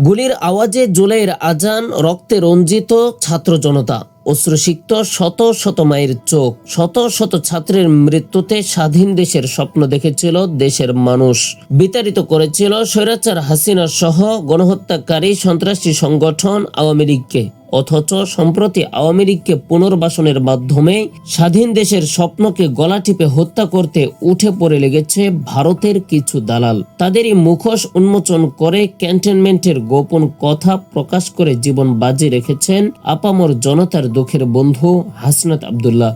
গুলির আওয়াজে জুলাইয়ের আজান, রক্তে রঞ্জিত ছাত্র জনতা। অশ্রুসিক্ত শত শত মায়ের চোখ, শত শত ছাত্রের মৃত্যুতে স্বাধীন দেশের স্বপ্ন দেখেছিল দেশের মানুষ। বিতাড়িত করেছিল স্বৈরাচার হাসিনা সহ গণহত্যাকারী সন্ত্রাসী সংগঠন আওয়ামী লীগকে। অথচ সম্প্রতি আওয়ামী লীগকে পুনর্বাসনের মাধ্যমে স্বাধীন দেশের স্বপ্নকে গলা টিপে হত্যা করতে উঠে পড়ে লেগেছে ভারতের কিছু দালাল। তাদেরই মুখোশ উন্মোচন করে ক্যান্টনমেন্টের গোপন কথা প্রকাশ করে জীবন বাজি রেখেছেন আপামর জনতার দুঃখের বন্ধু হাসনাত আবদুল্লাহ।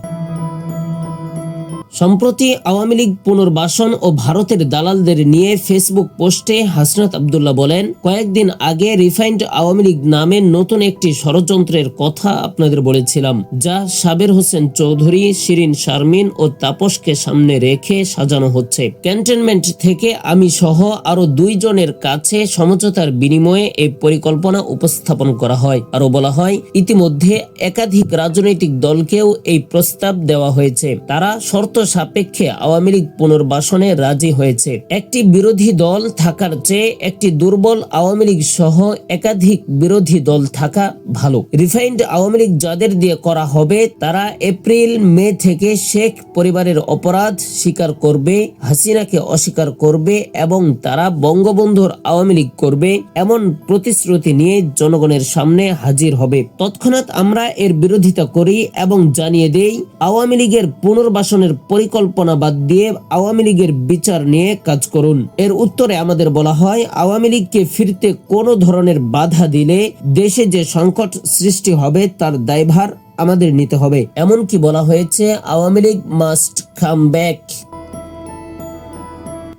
সম্প্রতি আওয়ামী লীগ পুনর্বাসন ও ভারতের দালালদের নিয়ে ফেসবুক পোস্টে হাসনাত আবদুল্লাহ বলেন, কয়েকদিন আগে রিফাইন্ড আওয়ামী লীগ নামে নতুন একটি ষড়যন্ত্রের কথা আপনাদের বলেছিলাম, যা সাবের হোসেন চৌধুরী, শিরিন শারমিন ও তাপসকে সামনে রেখে সাজানো হচ্ছে। ক্যান্টনমেন্ট থেকে আমি সহ আরও দুইজনের কাছে সমঝোতার বিনিময়ে এই পরিকল্পনা উপস্থাপন করা হয়। আরও বলা হয়, ইতিমধ্যে একাধিক রাজনৈতিক দলকেও এই প্রস্তাব দেওয়া হয়েছে। তারা শর্ত সাপেক্ষে আওয়ামী লীগ পুনর্বাসনে রাজি হয়েছে। একটি বিরোধী দল থাকার চেয়ে একটি দুর্বল আওয়ামী লীগ সহ একাধিক বিরোধী দল থাকা ভালো। রিফাইন্ড আওয়ামী লীগ যাদের দিয়ে করা হবে, তারা এপ্রিল, মে থেকে শেখ পরিবারের অপরাধ স্বীকার করবে, হাসিনাকে অস্বীকার করবে এবং তারা বঙ্গবন্ধুর আওয়ামী লীগ করবে এমন প্রতিশ্রুতি নিয়ে জনগণের সামনে হাজির হবে। তৎক্ষণাৎ আমরা এর বিরোধিতা করি এবং জানিয়ে দেই, আওয়ামী লীগের পুনর্বাসনের পরিকল্পনা বাদ দিয়ে আওয়ামী লীগের বিচার নিয়ে কাজ করুন। এর উত্তরে আমাদের বলা হয়, আওয়ামী লীগকে ফিরতে কোনো ধরনের বাধা দিলে দেশে যে সংকট সৃষ্টি হবে তার দায়ভার আমাদের নিতে হবে। এমনকি বলা হয়েছে, Awami League must come back.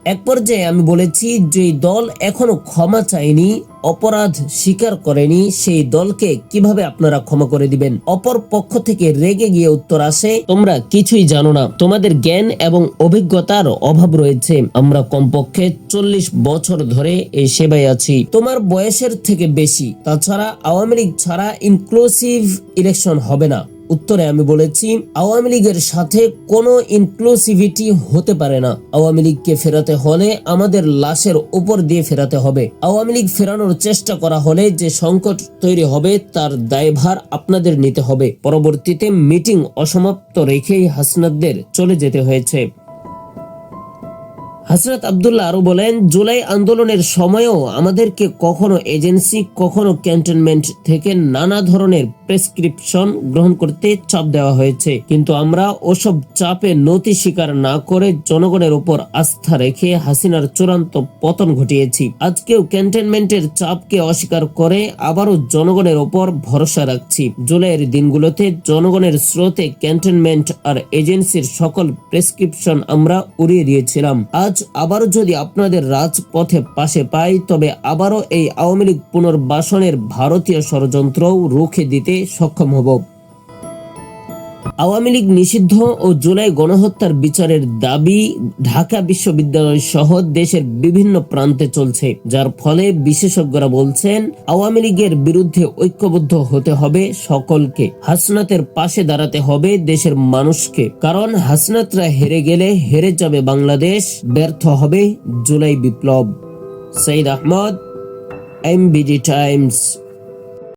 এক পর্যায়ে আমি বলেছি যে দল এখনও ক্ষমা চায়নি, অপরাধ স্বীকার করেনি, সেই দলকে কীভাবে আপনারা ক্ষমা করে দিবেন? অপর পক্ষ থেকে রেগে গিয়ে উত্তর আসে, তোমরা কিছুই জানো না। তোমাদের জ্ঞান এবং অভিজ্ঞতার অভাব রয়েছে। আমরা কমপক্ষে চল্লিশ বছর ধরে এই সেবায় আছি। তোমার বয়সের থেকে বেশি। তাছাড়া আওয়ামী লীগ ছাড়া ইনক্লুসিভ ইলেকশন হবে না। উত্তরে আমি বলেছি, আওয়ামী লীগের সাথে কোনো ইনক্লুসিভিটি হতে পারে না। আওয়ামী লীগকে ফেরাতে হলে আমাদের লাশের উপর দিয়ে ফেরাতে হবে। আওয়ামী লীগ ফেরানোর চেষ্টা করা হলে যে সংকট তৈরি হবে, তার দায়ভার আপনাদের নিতে হবে। পরবর্তীতে মিটিং অসমাপ্ত রেখেই হাসনাদদের চলে যেতে হয়েছে। হাসরত আবদুল্লাহ আরও বলেন, জুলাই আন্দোলনের সময়ও আমাদেরকে কখনো এজেন্সি, কখনো ক্যান্টনমেন্ট থেকে নানা ধরনের প্রেসক্রিপশন গ্রহণ করতে চাপ দেওয়া হয়েছে। কিন্তু আমরা ওসব চাপে নতি স্বীকার না করে জনগণের উপর আস্থা রেখে হাসিনার চূড়ান্ত পতন ঘটিয়েছি। আজকেও ক্যান্টনমেন্টের চাপকে অস্বীকার করে আবারও জনগণের উপর ভরসা রাখছি। জুলাইয়ের দিনগুলোতে জনগণের স্রোতে ক্যান্টনমেন্ট আর এজেন্সির সকল প্রেসক্রিপশন আমরা উড়িয়ে দিয়েছিলাম। আজ আবারও যদি আপনাদের রাজপথে পাশে পাই, তবে আবারও এই আওয়ামী লীগ পুনর্বাসনের ভারতীয় ষড়যন্ত্রও রুখে দিতে সক্ষম হব। আওয়ামী লীগ নিষিদ্ধ ও জুলাই গণহত্যার বিচারের দাবি ঢাকা বিশ্ববিদ্যালয় সহ দেশের বিভিন্ন প্রান্তে চলছে, যার ফলে বিশেষজ্ঞরা বলছেন আওয়ামী লীগের বিরুদ্ধে ঐক্যবদ্ধ হতে হবে সকলকে, হাসনাতের পাশে দাঁড়াতে হবে দেশের মানুষকে। কারণ হাসনাতরা হেরে গেলে হেরে যাবে বাংলাদেশ, ব্যর্থ হবে জুলাই বিপ্লব। Saeed Ahmed MBD Times